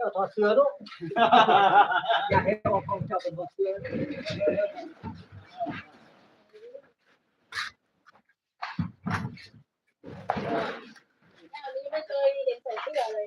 น้องเองก่อนนะเจ้าถอดเสื้อลูกอยากให้ออกของเจ้าเป็นถอดเสื้อไม่เคยเห็นใส่เสื้อเลย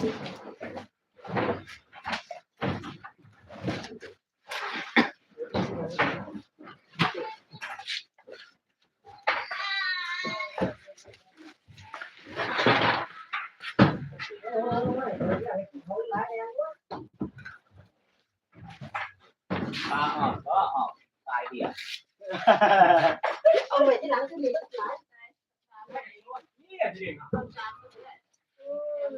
ออกก็ออกต บ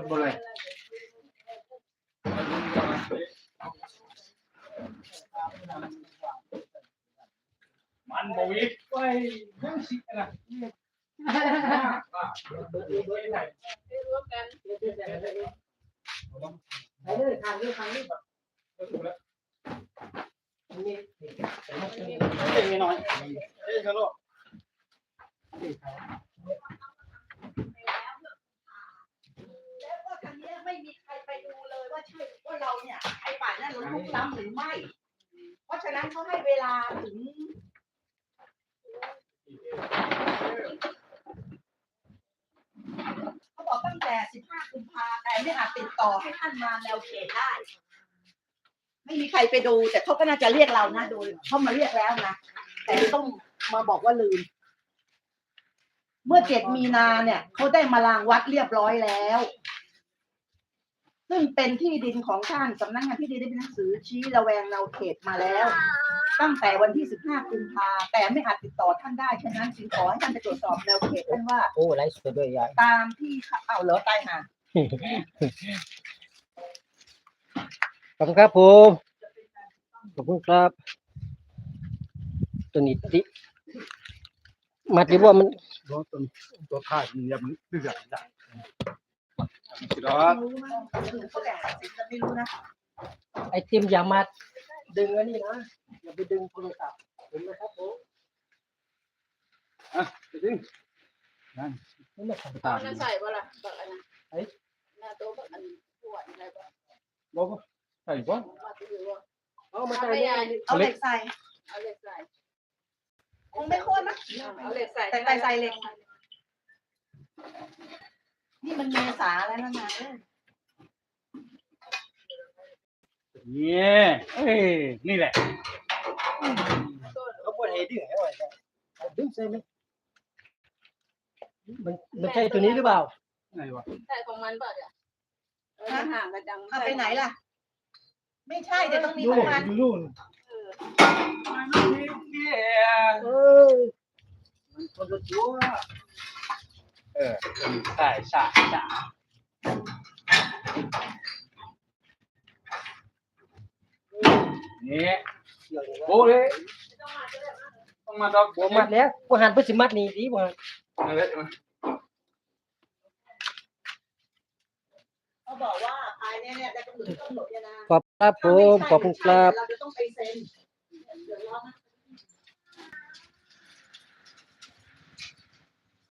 ดบดเลย มันบวิดไปยังสินะไปเลยทางนี้ทางนี้นี่เก่งหน่อยเอ้ยกระโดดแล้วก็ทางเนี้ยไม่มีใครไปดูเลยว่าใช่ว่าเราเนี่ยไอ้ป่านั้นเราลุกล้ำหรือไม่ เพราะฉะนั้นเขาให้เวลาถึง เขาบอกตั้งแต่ 15กุมภาแต่ไม่อาจติดต่อให้ท่านมาแนวเขตได้ ไม่มีใครไปดู แต่เขาก็น่าจะเรียกเรานะโดยเขามาเรียกแล้วนะ แต่ต้องมาบอกว่าลืม เมื่อเจ็ดมีนาเนี่ยเขาได้มาลางวัดเรียบร้อยแล้ว ซึ่งเป็นที่ดินของท่านสำนักงานที่ดินได้เป็นหนังสือชี้ระแวงแนวเขตมาแล้ว ตั้งแต่วันที่ 15 กุมภาแต่ไม่อาจติดต่อท่านได้ฉะนั้นจึงขอให้ท่านไปตรวจสอบแนวเขตท่านว่า โอ้ไลฟ์สดด้วยยายตามที่เขาเอาเหรอตายห่าขอบคุณครับผมขอบคุณครับ ตัวนี้ติมัดดีว่ามันรถตัวตัวขาดเนี่ยมันเดือดได้สิรอไม่รู้นะคือเขาแบ่งตัดสินกันไม่รู้นะไอติมอย่ามาดึงอันนี้นะ อย่าไปดึงโทรศัพท์เห็นไหมครับผมอะไปดึงนี่ไม่ธรรมตอานนั้นใส่บ่ล่ะบักอันนั้นหน้าโต๊ะบักอันปวดอะไรบ่บอกใส่ก่อนมาถือว่าเอามาใส่นี่เอาเหล็กใส่ เอาเหล็กใส่คงไม่โค่นนะ เอาเหล็กใส่แต่ใส่ใส่เหล็ก นี่มันเมษาแล้วนะนะเนี่ยเอ้ยนี่แหละ เขาปวห้ดึงห้ว้ดึงใช่ไหมมันมันใช่ตัวนี้หรือเปล่าไหนวะใช่ของมันเปล่าเนี่ยห่างกันจังเอาไปไหนล่ะ ไม่ใช่จะต้องมีของมันนนู่นเออเออมันคนละตัวเออใช่ใช่ใช่นี่ โบ้เลยต้องมาดอกบ่มัดแล้วบ่หันเพิ่นสิมัดนี่ดีบ่หันนั่นแหละเขาบอกว่าภายในเนี่ยได้กำหนดกำหนดเนี่ยนะขอบครับผมขอบคุณครับ เราจะต้องไปเซ็น